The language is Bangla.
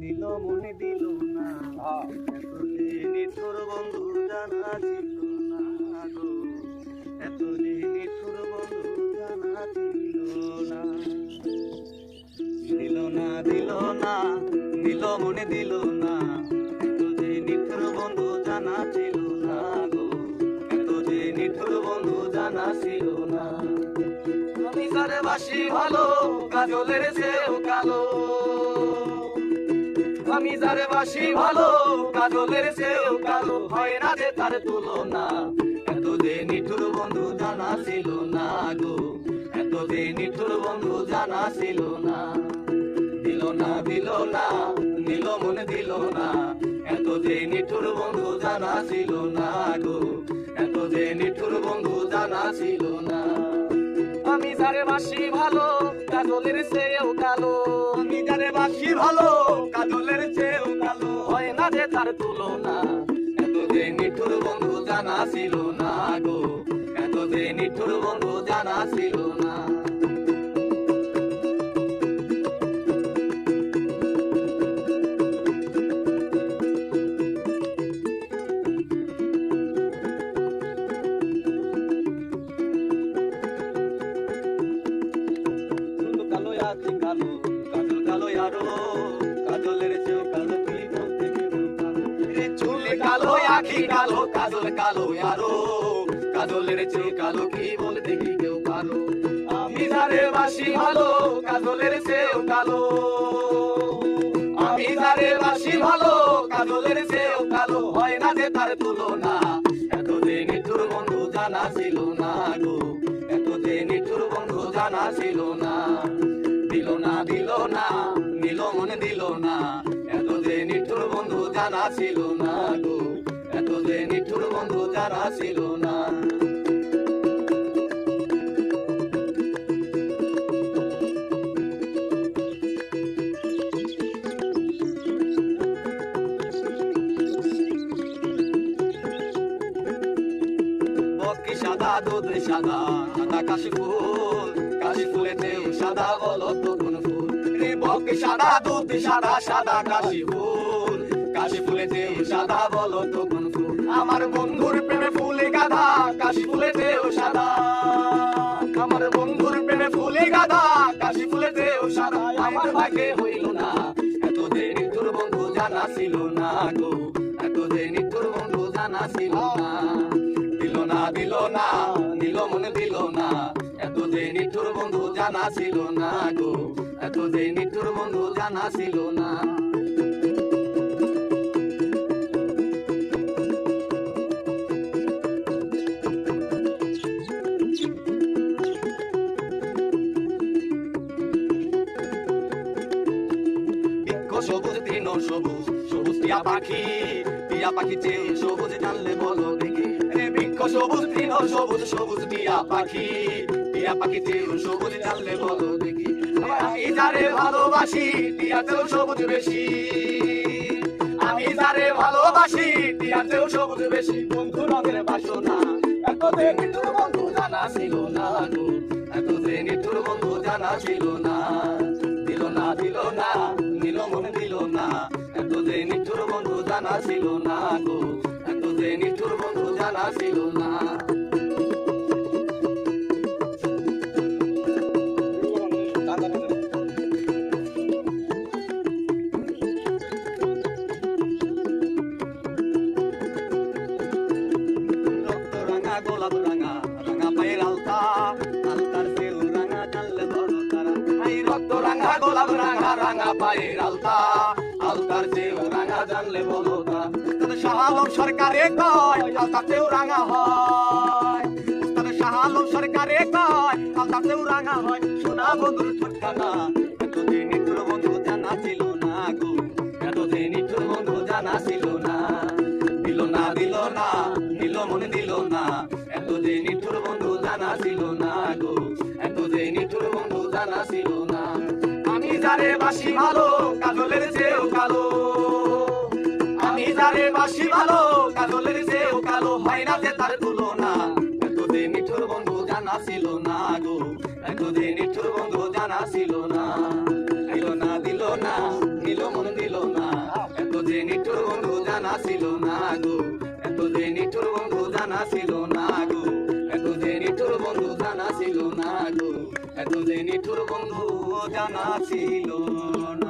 দিল মনে দিল না। এত যে নিঠুর বন্ধু জানা ছিল না গো। এত যে নিঠুর বন্ধু জানা ছিল না। দিল না দিল না দিল মনে দিল না। যে নিঠুর বন্ধু জানা ছিল না গো। এত বন্ধু জানা ছিল তারে কাজলের চেয়েও কালো। আমি যারে বাসি ভালো, কাজলের চেয়েও কালো, হয় না যে তার তুলনা। এত যে বন্ধু জানা ছিল না গো এত যে বন্ধু জানা ছিল না। দিল না দিল না দিল মনে দিল না এত যে বন্ধু জানা ছিল না গো এত যে বন্ধু জানা ছিল না। আমি যারে বাসি ভালো, কাজলের চেয়েও কালো, আমি যারে বাসি ভালো না তুলনা। এত যে নিঠুর বন্ধু জানা ছিল না গো। এত যে নিঠুর বন্ধু জানা ছিল না। কালো কাজল কালো আরও কাজলের কালো আখি কালো, কাজল কালো আরও। কাজলের চেয়েও কালো কি বলতে কি কেউ পারো আমি বাসি ভালো, কাজলের চেয়েও কালো। আমি বাসি ভালো, কাজলের চেয়েও কালো। হয় না যে তার তুলনা এত যে নিঠুর বন্ধু জানা ছিল না গো। এত যে নিঠুর বন্ধু জানা ছিল না। দিল না দিল না দিল মনে দিল না। এত যে নিঠুর বন্ধু জানা ছিল না গো। নিঠুর বন্ধু জানা ছিল না। সাদা, দুধ সাদা সাদা কাশি ফুল। কাশি ফুলেতেও সাদা বলো তো কোন সাদা, দুধ সাদা সাদা কাশি সাদা বলো তো কোন আমার বন্ধুর প্রেমে ফুলে গাধা, কাশি ফুলেতেও সাদা। আমার বন্ধুর প্রেমে ফুলে গাধা, কাশি ফুলেতেও সাদা। আমার ভাগ্যে হইল না এত যে নিঠুর বন্ধু জানা ছিল না গো। এত যে নিঠুর বন্ধু জানা ছিল না। দিল না দিল না, দিল মনে দিল না। এত যে নিঠুর বন্ধু জানা ছিল না গো। এত নিঠুর বন্ধু জানা ছিল না। সবুজ তৃণ সবুজ সবুজ টিয়া পাখি টিয়া পাখি চেয়ে সবুজ জানলে বলো দেখি। বৃক্ষ সবুজ তৃণ সবুজ সবুজ টিয়া পাখি টিয়া পাখি চেয়ে সবুজ জানলে বলো দেখি। আমি যারে ভালোবাসি টিয়াতেও সবুজ বেশি। আমি যারে ভালোবাসি টিয়াতেও সবুজ বেশি। বন্ধু রঙের বাসনা এত নিঠুর বন্ধু জানা ছিল না এত নিঠুর বন্ধু জানা ছিল না। দিল মনে দিল না। এত যে নিঠুর বন্ধু জানা ছিল না গো। এত যে নিঠুর বন্ধু জানা ছিল না। গোলাপ রাঙা রাঙা পায়ের আলতা। রাঙা পায়ের আলতা, আলতার সেও রাঙা জানলে বলো তাদের শাহালম সরকারে কয়, আলতাতেও রাঙা হয়। তাদের শাহালম সরকারে কয়, আলতাতেও রাঙা হয়। সোনা বন্ধুর ছোটখানা এত যে নিঠুর বন্ধু জানা ছিল না গো। এত যে নিঠুর বন্ধু জানা ছিল না। দিল না দিল না দিল মনে দিল না। এত যে নিঠুর বন্ধু জানা ছিল না যারে বাসি ভালো, কাজলের চেয়েও কালো। আমি যারে বাসি ভালো, কাজলের চেয়েও কালো। হয় না যে তার তুলনা, এতদিন যে বন্ধু জানা ছিল না গো। বন্ধু জানা ছিল না।